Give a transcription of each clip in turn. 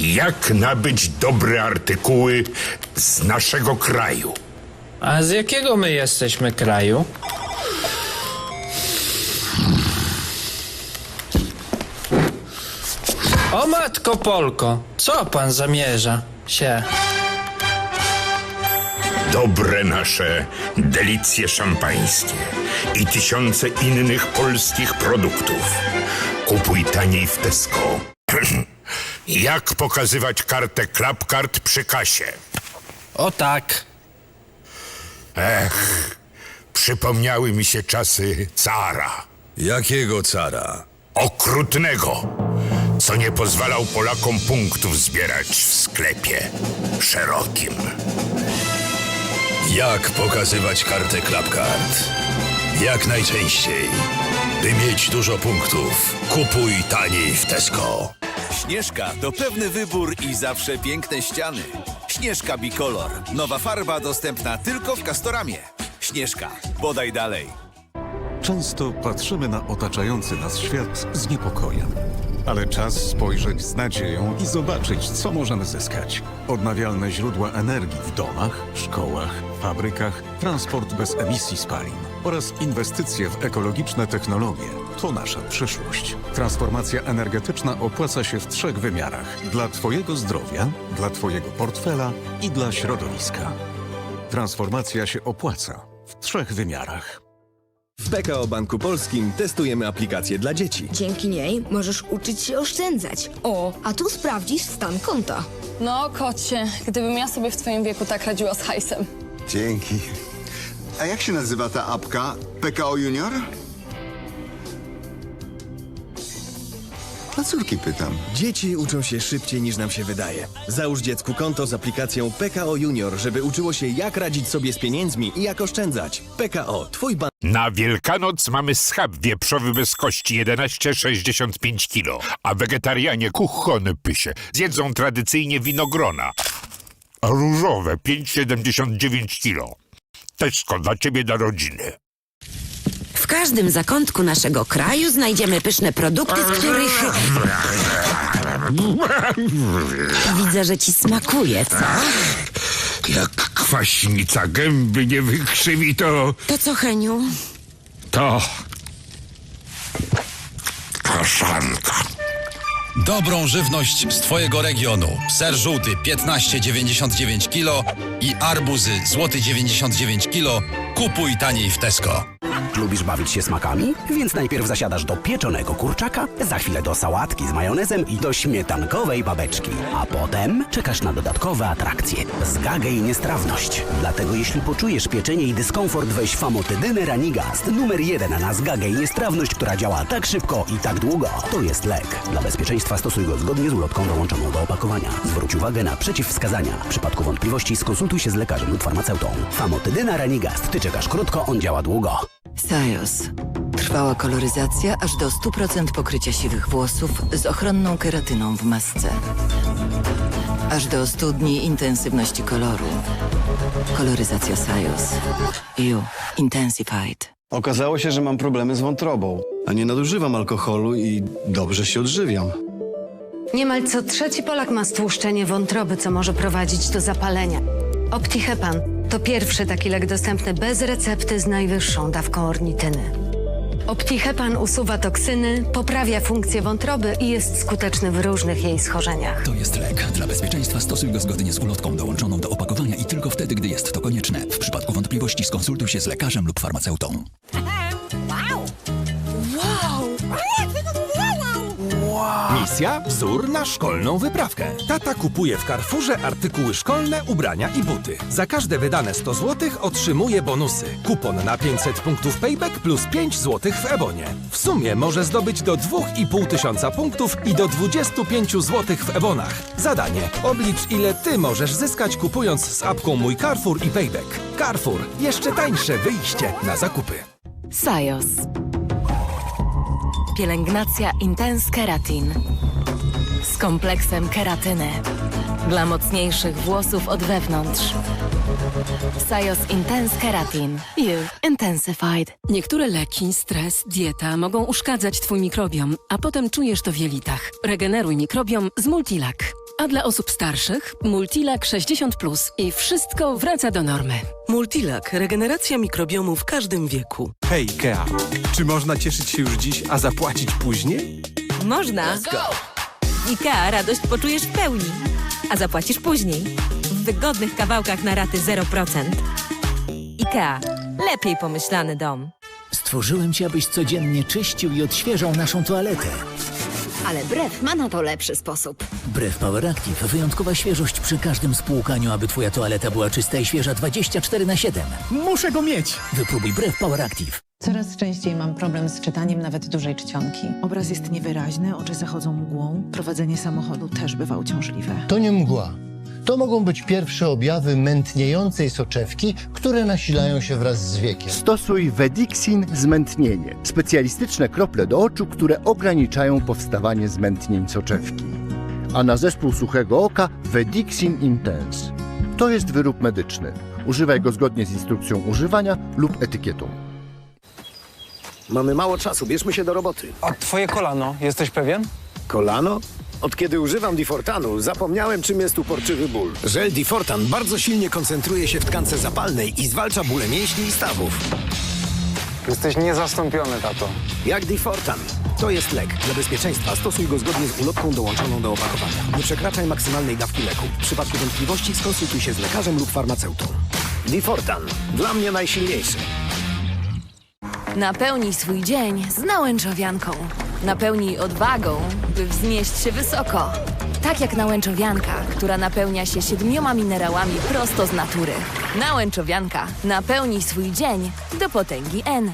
Jak nabyć dobre artykuły z naszego kraju? A z jakiego my jesteśmy kraju? O matko Polko, co pan zamierza się? Dobre nasze delicje szampańskie i tysiące innych polskich produktów. Kupuj taniej w Tesco. Jak pokazywać kartę Clubcard przy kasie? O tak. Ech, przypomniały mi się czasy cara. Jakiego cara? Okrutnego, co nie pozwalał Polakom punktów zbierać w sklepie szerokim. Jak pokazywać kartę Clubcard? Jak najczęściej. By mieć dużo punktów, kupuj taniej w Tesco. Śnieżka to pewny wybór i zawsze piękne ściany. Śnieżka Bicolor. Nowa farba dostępna tylko w Castoramie. Śnieżka. Bodaj dalej. Często patrzymy na otaczający nas świat z niepokojem. Ale czas spojrzeć z nadzieją i zobaczyć, co możemy zyskać. Odnawialne źródła energii w domach, szkołach, fabrykach, transport bez emisji spalin oraz inwestycje w ekologiczne technologie to nasza przyszłość. Transformacja energetyczna opłaca się w trzech wymiarach: dla Twojego zdrowia, dla Twojego portfela i dla środowiska. Transformacja się opłaca w trzech wymiarach. W PKO Banku Polskim testujemy aplikację dla dzieci. Dzięki niej możesz uczyć się oszczędzać. O, a tu sprawdzisz stan konta. No, kocie, gdybym ja sobie w twoim wieku tak radziła z hajsem. Dzięki. A jak się nazywa ta apka? PKO Junior? Dla córki pytam. Dzieci uczą się szybciej niż nam się wydaje. Załóż dziecku konto z aplikacją PKO Junior, żeby uczyło się jak radzić sobie z pieniędzmi i jak oszczędzać. PKO, twój bank. Na Wielkanoc mamy schab wieprzowy bez kości 11,65 kg, a wegetarianie kuchony pysie zjedzą tradycyjnie winogrona. A różowe 5,79 kg. Tesco dla ciebie dla rodziny. W każdym zakątku naszego kraju znajdziemy pyszne produkty, z których... Widzę, że ci smakuje, co? Jak kwaśnica gęby nie wykrzywi, to... To co, Heniu? to... kaszanka. Dobrą żywność z Twojego regionu. Ser żółty 15,99 kg i arbuzy złoty 99 kg. Kupuj taniej w Tesco. Lubisz bawić się smakami? Więc najpierw zasiadasz do pieczonego kurczaka, za chwilę do sałatki z majonezem i do śmietankowej babeczki. A potem czekasz na dodatkowe atrakcje. Zgagę i niestrawność. Dlatego jeśli poczujesz pieczenie i dyskomfort, weź famotydynę Ranigast. Numer jeden na zgagę i niestrawność, która działa tak szybko i tak długo. To jest lek. Dla bezpieczeństwa stosuj go zgodnie z ulotką dołączoną do opakowania. Zwróć uwagę na przeciwwskazania. W przypadku wątpliwości skonsultuj się z lekarzem lub farmaceutą. Famotydyna Ranigast. Ty czekasz krótko, on działa długo. Sajos. Trwała koloryzacja aż do 100% pokrycia siwych włosów z ochronną keratyną w masce. Aż do 100 dni intensywności koloru. Koloryzacja Sajos. You. Intensified. Okazało się, że mam problemy z wątrobą, a nie nadużywam alkoholu i dobrze się odżywiam. Niemal co trzeci Polak ma stłuszczenie wątroby, co może prowadzić do zapalenia. Optihepan to pierwszy taki lek dostępny bez recepty z najwyższą dawką ornityny. Optihepan usuwa toksyny, poprawia funkcję wątroby i jest skuteczny w różnych jej schorzeniach. To jest lek. Dla bezpieczeństwa stosuj go zgodnie z ulotką dołączoną do opakowania i tylko wtedy, gdy jest to konieczne. W przypadku wątpliwości skonsultuj się z lekarzem lub farmaceutą. Misja wzór na szkolną wyprawkę. Tata kupuje w Carrefourze artykuły szkolne, ubrania i buty. Za każde wydane 100 zł otrzymuje bonusy. Kupon na 500 punktów payback plus 5 zł w Ebonie. W sumie może zdobyć do 2,5 tysiąca punktów i do 25 zł w Ebonach. Zadanie. Oblicz ile ty możesz zyskać kupując z apką Mój Carrefour i Payback. Carrefour. Jeszcze tańsze wyjście na zakupy. Sajos. Pielęgnacja Intense Keratin. Z kompleksem keratyny. Dla mocniejszych włosów od wewnątrz. Sajos Intense Keratin. You Intensified. Niektóre leki, stres, dieta mogą uszkadzać Twój mikrobiom, a potem czujesz to w jelitach. Regeneruj mikrobiom z Multilak. A dla osób starszych Multilak 60 i wszystko wraca do normy. Multilak. Regeneracja mikrobiomu w każdym wieku. Hej, Ikea. Czy można cieszyć się już dziś, a zapłacić później? Można. IKEA radość poczujesz w pełni, a zapłacisz później. W wygodnych kawałkach na raty 0%. IKEA. Lepiej pomyślany dom. Stworzyłem cię, abyś codziennie czyścił i odświeżał naszą toaletę. Ale brew ma na to lepszy sposób. Brew Power Active. Wyjątkowa świeżość przy każdym spłukaniu, aby twoja toaleta była czysta i świeża 24 na 7. Muszę go mieć! Wypróbuj Brew Power Active. Coraz częściej mam problem z czytaniem nawet dużej czcionki. Obraz jest niewyraźny, oczy zachodzą mgłą. Prowadzenie samochodu też bywa uciążliwe. To nie mgła. To mogą być pierwsze objawy mętniejącej soczewki, które nasilają się wraz z wiekiem. Stosuj Vedixin zmętnienie. Specjalistyczne krople do oczu, które ograniczają powstawanie zmętnień soczewki. A na zespół suchego oka Vedixin Intense. To jest wyrób medyczny. Używaj go zgodnie z instrukcją używania lub etykietą. Mamy mało czasu, bierzmy się do roboty. A twoje kolano, jesteś pewien? Kolano? Od kiedy używam Difortanu, zapomniałem, czym jest uporczywy ból. Żel Difortan bardzo silnie koncentruje się w tkance zapalnej i zwalcza bóle mięśni i stawów. Jesteś niezastąpiony, tato. Jak Difortan. To jest lek. Dla bezpieczeństwa stosuj go zgodnie z ulotką dołączoną do opakowania. Nie przekraczaj maksymalnej dawki leku. W przypadku wątpliwości skonsultuj się z lekarzem lub farmaceutą. Difortan. Dla mnie najsilniejszy. Napełnij swój dzień z nałęczowianką. Napełnij odwagą, by wznieść się wysoko. Tak jak nałęczowianka, która napełnia się siedmioma minerałami prosto z natury. Nałęczowianka. Napełnij swój dzień do potęgi N.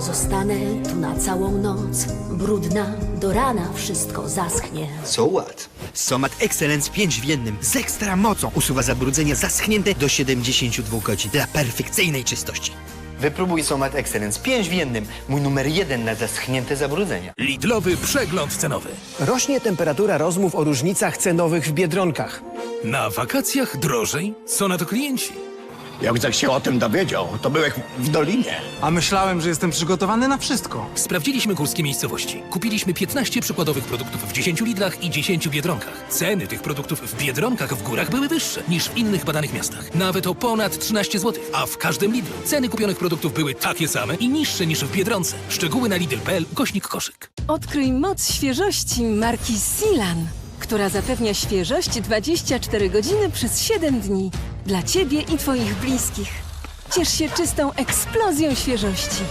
Zostanę tu na całą noc, brudna, do rana wszystko zaschnie. So what? Somat Excellence 5 w jednym z ekstra mocą usuwa zabrudzenia zaschnięte do 72 godzin dla perfekcyjnej czystości. Wypróbuj Somat Excellence 5 w jednym, mój numer jeden na zaschnięte zabrudzenia. Lidlowy przegląd cenowy. Rośnie temperatura rozmów o różnicach cenowych w Biedronkach. Na wakacjach drożej? Co na to klienci? Jak się o tym dowiedział, to byłeś w Dolinie. A myślałem, że jestem przygotowany na wszystko. Sprawdziliśmy górskie miejscowości. Kupiliśmy 15 przykładowych produktów w 10 litrach i 10 biedronkach. Ceny tych produktów w biedronkach w górach były wyższe niż w innych badanych miastach. Nawet o ponad 13 zł. A w każdym Lidlu ceny kupionych produktów były takie same i niższe niż w Biedronce. Szczegóły na Lidl.pl, kośnik koszyk. Odkryj moc świeżości marki Silan, która zapewnia świeżość 24 godziny przez 7 dni. Dla Ciebie i Twoich bliskich. Ciesz się czystą eksplozją świeżości.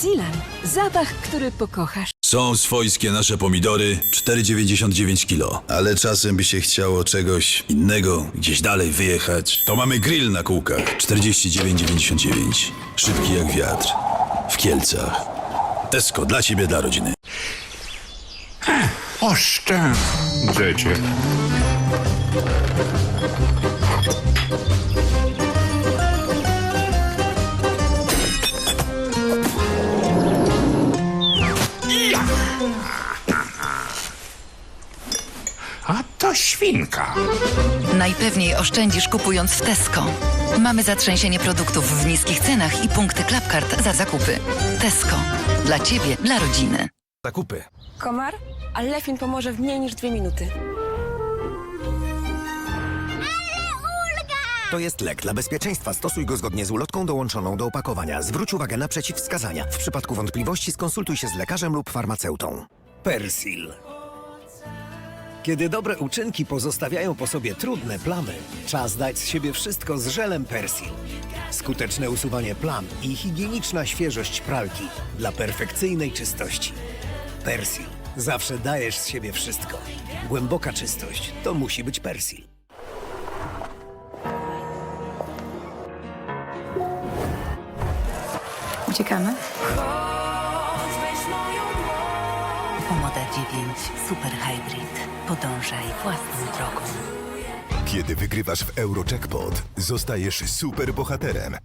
Silan. Zapach, który pokochasz. Są swojskie nasze pomidory, 4,99 kilo. Ale czasem by się chciało czegoś innego, gdzieś dalej wyjechać. To mamy grill na kółkach, 49,99. Szybki jak wiatr. W Kielcach. Tesco, dla ciebie, dla rodziny. Oszczędzecie. A to świnka. Najpewniej oszczędzisz kupując w Tesco. Mamy zatrzęsienie produktów w niskich cenach i punkty Klapkart za zakupy. Tesco. Dla Ciebie, dla rodziny. Zakupy. Komar? Alefin pomoże w mniej niż dwie minuty. To jest lek. Dla bezpieczeństwa stosuj go zgodnie z ulotką dołączoną do opakowania. Zwróć uwagę na przeciwwskazania. W przypadku wątpliwości skonsultuj się z lekarzem lub farmaceutą. Persil. Kiedy dobre uczynki pozostawiają po sobie trudne plamy, czas dać z siebie wszystko z żelem Persil. Skuteczne usuwanie plam i higieniczna świeżość pralki dla perfekcyjnej czystości. Persil. Zawsze dajesz z siebie wszystko. Głęboka czystość to musi być Persil. Uciekamy? Omoda 9 Super Hybrid. Podążaj własną drogą. Kiedy wygrywasz w Eurojackpot, zostajesz superbohaterem.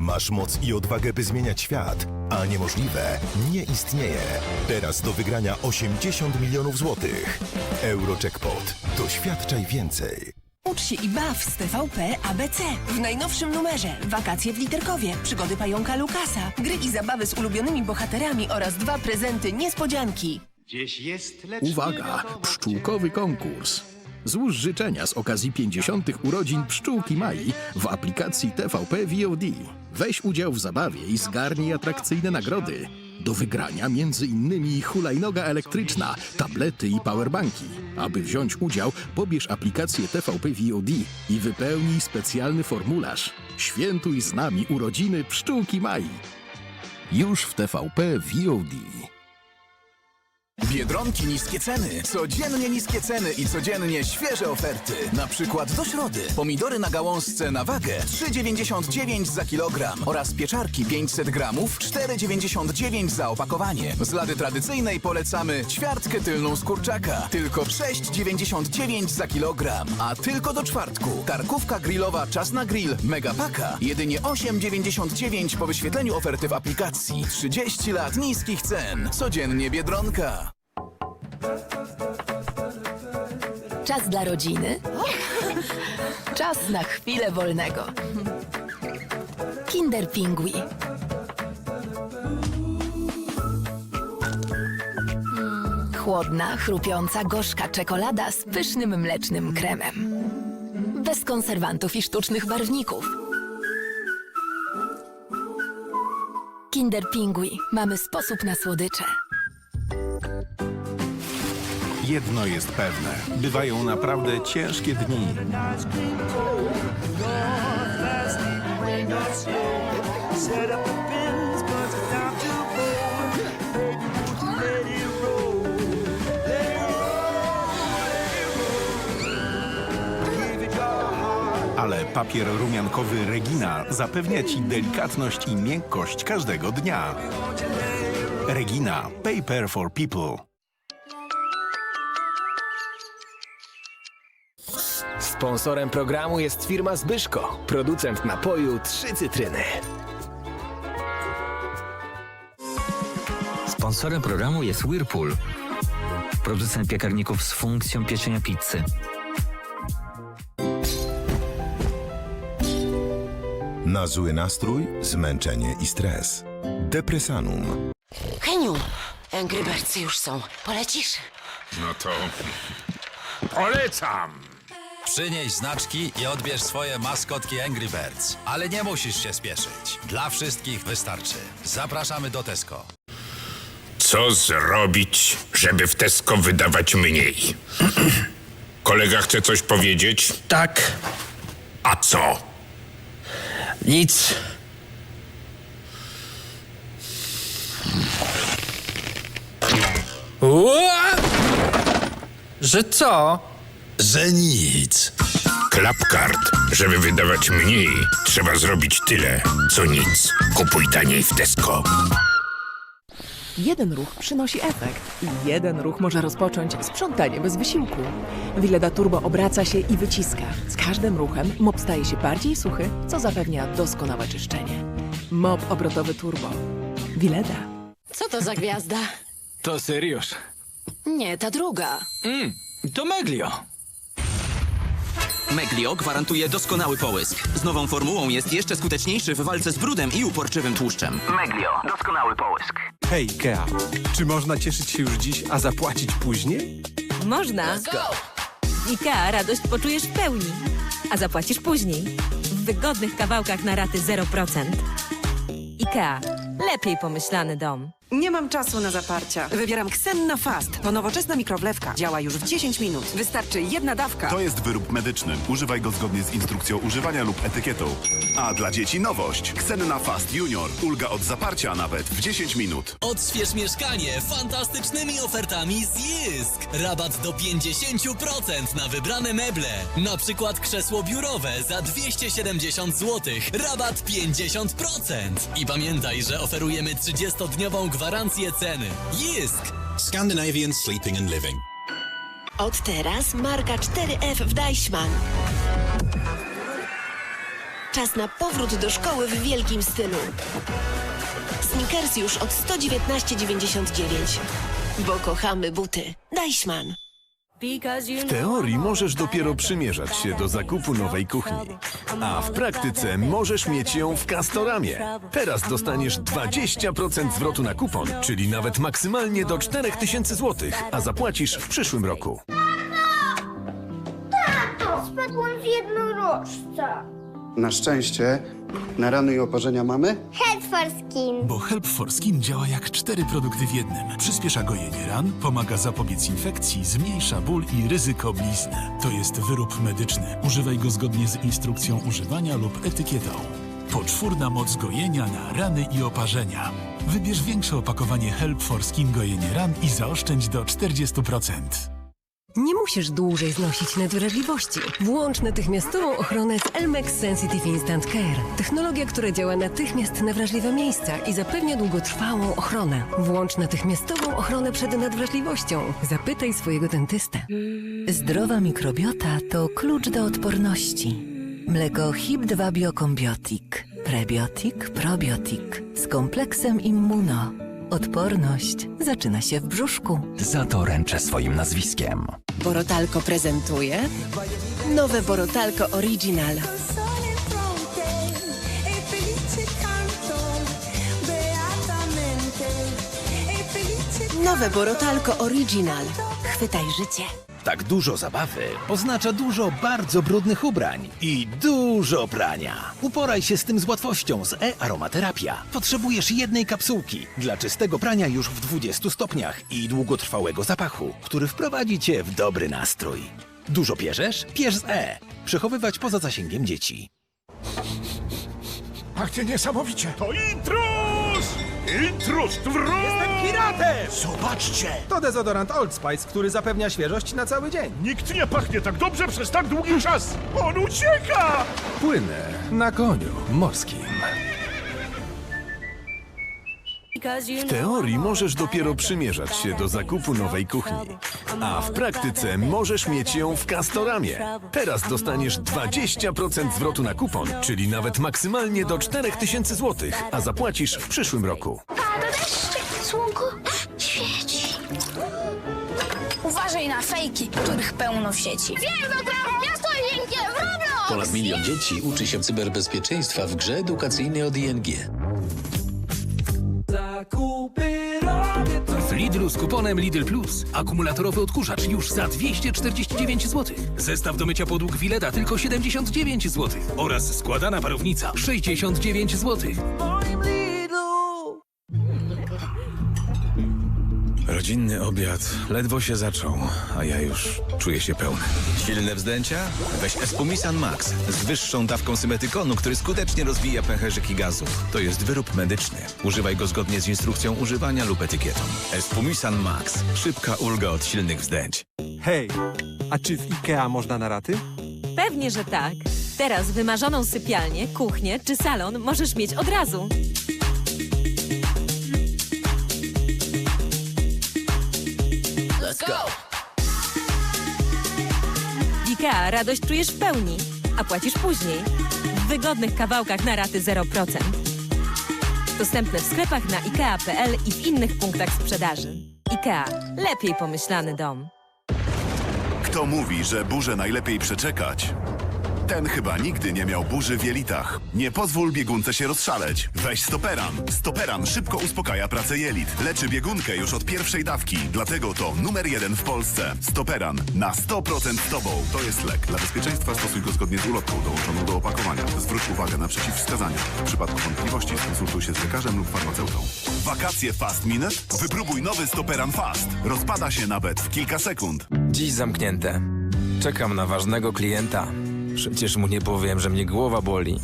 Masz moc i odwagę, by zmieniać świat, a niemożliwe nie istnieje. Teraz do wygrania 80 milionów złotych. Eurojackpot. Doświadczaj więcej. Ucz się i baw z TVP ABC. W najnowszym numerze Wakacje w Literkowie, Przygody Pająka Lukasa, gry i zabawy z ulubionymi bohaterami oraz dwa prezenty niespodzianki. Gdzieś jest, lecz Uwaga, pszczółkowy konkurs. Złóż życzenia z okazji 50. urodzin pszczółki Mai w aplikacji TVP VOD. Weź udział w zabawie i zgarnij atrakcyjne nagrody. Do wygrania innymi hulajnoga elektryczna, tablety i powerbanki. Aby wziąć udział, pobierz aplikację TVP VOD i wypełnij specjalny formularz. Świętuj z nami urodziny pszczółki Mai. Już w TVP VOD. Biedronki niskie ceny. Codziennie niskie ceny i codziennie świeże oferty. Na przykład do środy. Pomidory na gałązce na wagę 3,99 za kilogram oraz pieczarki 500 gramów 4,99 za opakowanie. Z lady tradycyjnej polecamy ćwiartkę tylną z kurczaka. Tylko 6,99 za kilogram. A tylko do czwartku. Tarkówka grillowa Czas na grill Megapaka. Jedynie 8,99 po wyświetleniu oferty w aplikacji. 30 lat niskich cen. Codziennie Biedronka. Czas dla rodziny. Czas na chwilę wolnego. Kinder Pingui. Chłodna, chrupiąca, gorzka czekolada z pysznym mlecznym kremem. Bez konserwantów i sztucznych barwników. Kinder Pingui. Mamy sposób na słodycze. Jedno jest pewne. Bywają naprawdę ciężkie dni. Ale papier rumiankowy Regina zapewnia Ci delikatność i miękkość każdego dnia. Regina. Paper for people. Sponsorem programu jest firma Zbyszko, producent napoju Trzy Cytryny. Sponsorem programu jest Whirlpool, producent piekarników z funkcją pieczenia pizzy. Na zły nastrój, zmęczenie i stres. Depresanum. Heniu, Angry Birds już są. Polecisz? No to... Polecam! Przynieś znaczki i odbierz swoje maskotki Angry Birds. Ale nie musisz się spieszyć. Dla wszystkich wystarczy. Zapraszamy do Tesco. Co zrobić, żeby w Tesco wydawać mniej? Kolega chce coś powiedzieć? Tak, A co? nic. Ua! Że co? Że nic. Klapkart. Żeby wydawać mniej, trzeba zrobić tyle, co nic. Kupuj taniej w Tesco. Jeden ruch przynosi efekt i jeden ruch może rozpocząć sprzątanie bez wysiłku. Wileda Turbo obraca się i wyciska. Z każdym ruchem mop staje się bardziej suchy, co zapewnia doskonałe czyszczenie. Mop obrotowy Turbo. Wileda. Co to za gwiazda? To Syriusz. Nie, ta druga. Mm, to Meglio. Meglio gwarantuje doskonały połysk. Z nową formułą jest jeszcze skuteczniejszy w walce z brudem i uporczywym tłuszczem. Meglio, doskonały połysk. Hej, Kea, czy można cieszyć się już dziś, a zapłacić później? Można. IKEA radość poczujesz w pełni, a zapłacisz później. W wygodnych kawałkach na raty 0%. IKEA. Lepiej pomyślany dom. Nie mam czasu na zaparcia. Wybieram Xenna Fast. To nowoczesna mikrowlewka. Działa już w 10 minut. Wystarczy jedna dawka. To jest wyrób medyczny. Używaj go zgodnie z instrukcją używania lub etykietą. A dla dzieci nowość. Xenna Fast Junior. Ulga od zaparcia nawet w 10 minut. Odśwież mieszkanie fantastycznymi ofertami z Jysk. Rabat do 50% na wybrane meble. Na przykład krzesło biurowe za 270 zł. Rabat 50%. I pamiętaj, że oferujemy 30-dniową gwarancję ceny. Jysk. Scandinavian Sleeping and Living. Od teraz marka 4F w Deichmann. Czas na powrót do szkoły w wielkim stylu. Snickers już od 119,99. Bo kochamy buty. Deichmann. W teorii możesz dopiero przymierzać się do zakupu nowej kuchni, a w praktyce możesz mieć ją w Castoramie. Teraz dostaniesz 20% zwrotu na kupon, czyli nawet maksymalnie do 4000 zł, a zapłacisz w przyszłym roku. Tato, spadłam w jednorożca. Na szczęście na rany i oparzenia mamy? Head for skin. Bo Help for Skin działa jak cztery produkty w jednym. Przyspiesza gojenie ran, pomaga zapobiec infekcji, zmniejsza ból i ryzyko blizny. To jest wyrób medyczny. Używaj go zgodnie z instrukcją używania lub etykietą. Poczwórna moc gojenia na rany i oparzenia. Wybierz większe opakowanie Help for Skin gojenie ran i zaoszczędź do 40%. Nie musisz dłużej znosić nadwrażliwości. Włącz natychmiastową ochronę z Elmex Sensitive Instant Care. Technologia, która działa natychmiast na wrażliwe miejsca i zapewnia długotrwałą ochronę. Włącz natychmiastową ochronę przed nadwrażliwością. Zapytaj swojego dentystę. Zdrowa mikrobiota to klucz do odporności. Mleko HIP2 Biokombiotik. Prebiotik, probiotik. Z kompleksem immuno. Odporność zaczyna się w brzuszku. Za to ręczę swoim nazwiskiem. Borotalko prezentuje nowe Borotalko Original. Nowe Borotalko Original. Chwytaj życie. Tak dużo zabawy oznacza dużo bardzo brudnych ubrań i dużo prania. Uporaj się z tym z łatwością z e-aromaterapia. Potrzebujesz jednej kapsułki dla czystego prania już w 20 stopniach i długotrwałego zapachu, który wprowadzi cię w dobry nastrój. Dużo pierzesz? Pierz z e. Przechowywać poza zasięgiem dzieci. Pachnie niesamowicie. To intruz! Intruz, wróć! Piratem! Zobaczcie! To dezodorant Old Spice, który zapewnia świeżość na cały dzień. Nikt nie pachnie tak dobrze przez tak długi czas! On ucieka! Płynę na koniu morskim. W teorii możesz dopiero przymierzać się do zakupu nowej kuchni, a w praktyce możesz mieć ją w Castoramie. Teraz dostaniesz 20% zwrotu na kupon, czyli nawet maksymalnie do 4000 zł, a zapłacisz w przyszłym roku. Na fejki, których pełno w sieci. Wiem, miasto w Roblox! Ponad milion dzieci uczy się cyberbezpieczeństwa w grze edukacyjnej od ING. W Lidlu z kuponem Lidl Plus. Akumulatorowy odkurzacz już za 249 zł. Zestaw do mycia podłóg Wileda tylko 79 zł. Oraz składana parownica 69 zł. Rodzinny obiad ledwo się zaczął, a ja już czuję się pełny. Silne wzdęcia? Weź Espumisan Max z wyższą dawką symetykonu, który skutecznie rozwija pęcherzyki gazów. To jest wyrób medyczny. Używaj go zgodnie z instrukcją używania lub etykietą. Espumisan Max. Szybka ulga od silnych wzdęć. Hej, a czy w IKEA można na raty? Pewnie, że tak. Teraz wymarzoną sypialnię, kuchnię czy salon możesz mieć od razu. Go! W IKEA radość czujesz w pełni, a płacisz później. W wygodnych kawałkach na raty 0%. Dostępne w sklepach na IKEA.pl i w innych punktach sprzedaży. IKEA. Lepiej pomyślany dom. Kto mówi, że burzę najlepiej przeczekać? Ten chyba nigdy nie miał burzy w jelitach. Nie pozwól biegunce się rozszaleć. Weź Stoperan. Stoperan szybko uspokaja pracę jelit. Leczy biegunkę już od pierwszej dawki. Dlatego to numer jeden w Polsce. Stoperan. Na 100% z Tobą. To jest lek. Dla bezpieczeństwa stosuj go zgodnie z ulotką dołączoną do opakowania. Zwróć uwagę na przeciwwskazania. W przypadku wątpliwości skonsultuj się z lekarzem lub farmaceutą. Wakacje Fast Minute? Wypróbuj nowy Stoperan Fast. Rozpada się nawet w kilka sekund. Dziś zamknięte. Czekam na ważnego klienta. Przecież mu nie powiem, że mnie głowa boli.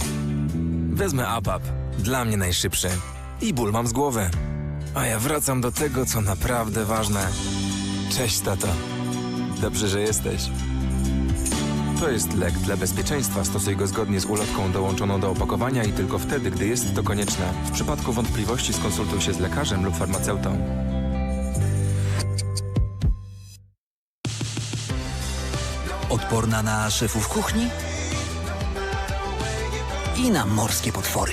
Wezmę APAP. Dla mnie najszybszy. I ból mam z głowy. A ja wracam do tego, co naprawdę ważne. Cześć, tato. Dobrze, że jesteś. To jest lek dla bezpieczeństwa. Stosuj go zgodnie z ulotką dołączoną do opakowania i tylko wtedy, gdy jest to konieczne. W przypadku wątpliwości skonsultuj się z lekarzem lub farmaceutą. Odporna na szefów kuchni i na morskie potwory.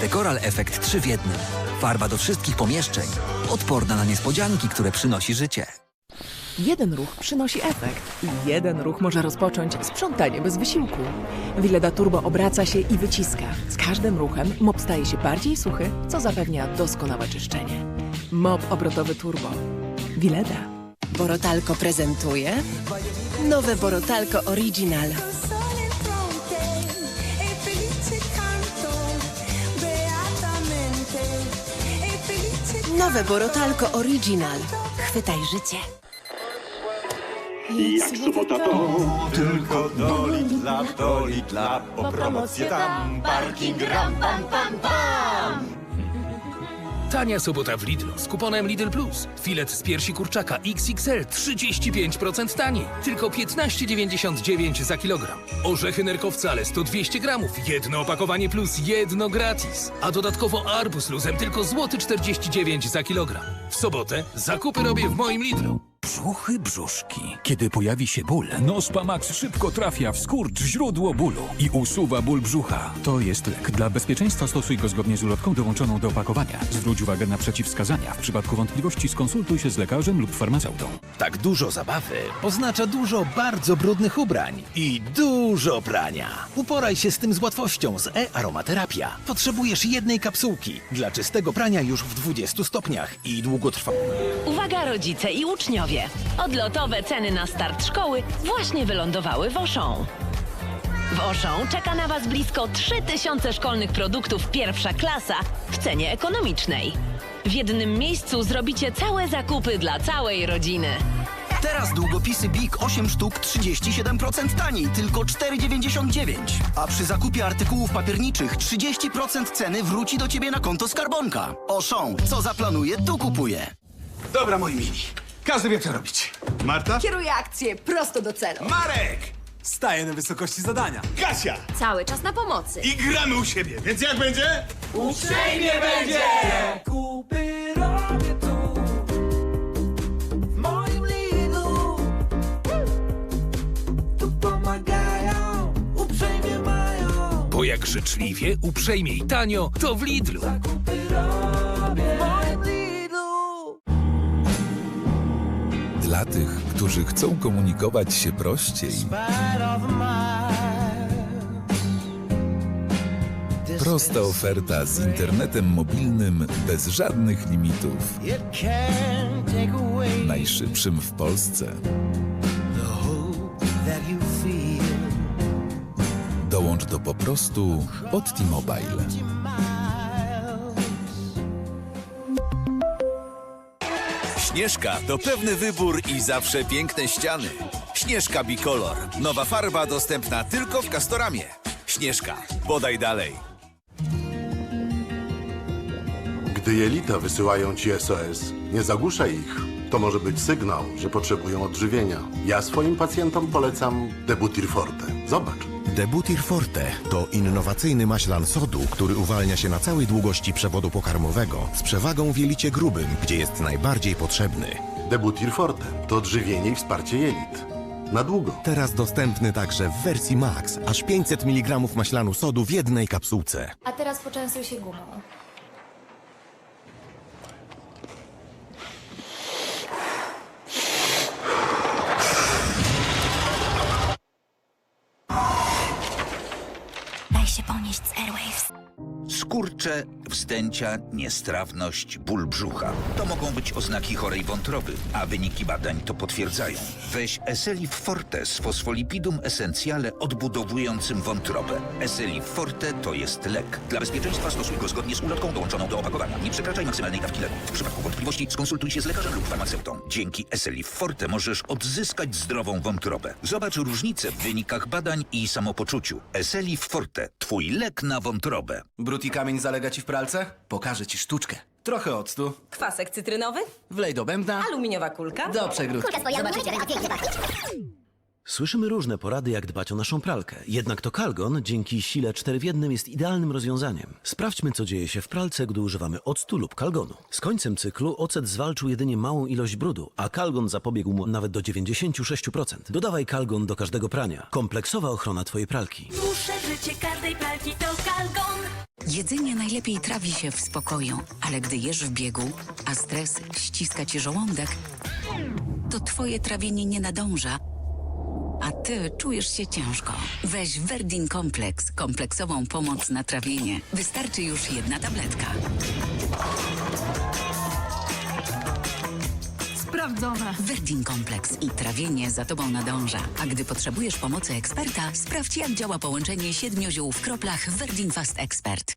Dekoral Efekt 3 w jednym. Farba do wszystkich pomieszczeń. Odporna na niespodzianki, które przynosi życie. Jeden ruch przynosi efekt i jeden ruch może rozpocząć sprzątanie bez wysiłku. Wileda Turbo obraca się i wyciska. Z każdym ruchem mop staje się bardziej suchy, co zapewnia doskonałe czyszczenie. Mop obrotowy Turbo. Wileda. Borotalko prezentuje nowe Borotalko Original. Nowe Borotalko Original. Chwytaj życie. Jak sobota to tylko do Lidla, do Lidla, po promocję tam, parking ram, pam, pam, pam. Tania sobota w Lidlu z kuponem Lidl Plus. Filet z piersi kurczaka XXL 35% taniej. Tylko 15,99 za kilogram. Orzechy nerkowcale 100-200 gramów. Jedno opakowanie plus jedno gratis. A dodatkowo arbuz luzem tylko złoty 49 za kilogram. W sobotę zakupy robię w moim Lidlu. Brzuchy, brzuszki. Kiedy pojawi się ból, Nospa Max szybko trafia w skurcz źródło bólu i usuwa ból brzucha. To jest lek. Dla bezpieczeństwa stosuj go zgodnie z ulotką dołączoną do opakowania. Zwróć uwagę na przeciwwskazania. W przypadku wątpliwości skonsultuj się z lekarzem lub farmaceutą. Tak dużo zabawy oznacza dużo bardzo brudnych ubrań i dużo prania. Uporaj się z tym z łatwością z e-aromaterapia. Potrzebujesz jednej kapsułki dla czystego prania już w 20 stopniach i długotrwałego. Uwaga rodzice i uczniowie! Odlotowe ceny na start szkoły właśnie wylądowały w Auchan. W Auchan czeka na Was blisko 3000 szkolnych produktów pierwsza klasa w cenie ekonomicznej. W jednym miejscu zrobicie całe zakupy dla całej rodziny. Teraz długopisy BIK 8 sztuk 37% taniej, tylko 4,99. A przy zakupie artykułów papierniczych 30% ceny wróci do ciebie na konto skarbonka. Oszą, co zaplanuje, tu kupuje. Dobra, moi mili. Każdy wie, co robić. Marta? Kieruję akcję prosto do celu. Marek! Staję na wysokości zadania. Kasia! Cały czas na pomocy. I gramy u siebie, więc jak będzie? Uprzejmie będzie! Kupy robię tu, w moim Lidlu. Tu pomagają, uprzejmie mają. Bo jak życzliwie, uprzejmie i tanio, to w Lidlu. Robię Dla tych, którzy chcą komunikować się prościej, prosta oferta z internetem mobilnym bez żadnych limitów. Najszybszym w Polsce. Dołącz do po prostu od T-Mobile. Śnieżka to pewny wybór i zawsze piękne ściany. Śnieżka Bicolor. Nowa farba dostępna tylko w Castoramie. Śnieżka. Podaj dalej. Gdy jelita wysyłają ci SOS, nie zagłuszaj ich. To może być sygnał, że potrzebują odżywienia. Ja swoim pacjentom polecam Debutir Forte. Zobacz. Debutir Forte to innowacyjny maślan sodu, który uwalnia się na całej długości przewodu pokarmowego z przewagą w jelicie grubym, gdzie jest najbardziej potrzebny. Debutir Forte to odżywienie i wsparcie jelit. Na długo. Teraz dostępny także w wersji Max, aż 500 mg maślanu sodu w jednej kapsułce. A teraz poczęstuj się gumą. Wzdęcia, niestrawność, ból brzucha. To mogą być oznaki chorej wątroby, a wyniki badań to potwierdzają. Weź Eselif Forte z fosfolipidum essentiale odbudowującym wątrobę. Eselif Forte to jest lek. Dla bezpieczeństwa stosuj go zgodnie z ulotką dołączoną do opakowania. Nie przekraczaj maksymalnej dawki leku. W przypadku wątpliwości skonsultuj się z lekarzem lub farmaceutą. Dzięki Eselif Forte możesz odzyskać zdrową wątrobę. Zobacz różnicę w wynikach badań i samopoczuciu. Eselif Forte. Twój lek na wątrobę. Brud i kamień zalega ci w pralce? Pokażę ci sztuczkę. Trochę octu, Kwasek cytrynowy? wlej do bębna, Aluminiowa kulka? do przegródki. Słyszymy różne porady, jak dbać o naszą pralkę. Jednak to Kalgon dzięki sile 4 w 1 jest idealnym rozwiązaniem. Sprawdźmy, co dzieje się w pralce, gdy używamy octu lub kalgonu. Z końcem cyklu ocet zwalczył jedynie małą ilość brudu, a kalgon zapobiegł mu nawet do 96%. Dodawaj kalgon do każdego prania. Kompleksowa ochrona twojej pralki. Dłuższe życie każdej pralki to Kalgon. Jedzenie najlepiej trawi się w spokoju, ale gdy jesz w biegu, a stres ściska ci żołądek, To twoje trawienie nie nadąża, a ty czujesz się ciężko. Weź Verdin Kompleks, kompleksową pomoc na trawienie. Wystarczy już jedna tabletka. Sprawdzone. Verdin Kompleks i trawienie za tobą nadąża. A gdy potrzebujesz pomocy eksperta, sprawdź jak działa połączenie siedmiu ziół w kroplach Verdin Fast Expert.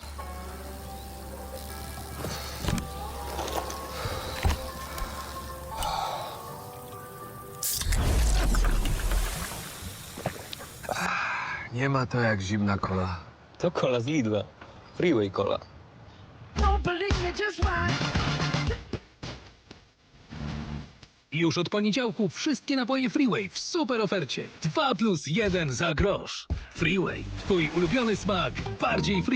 Nie ma to jak zimna kola. To kola z Lidla. Freeway kola. Już od poniedziałku wszystkie napoje Freeway w super ofercie. 2 plus 1 za grosz. Freeway, twój ulubiony smak, bardziej free.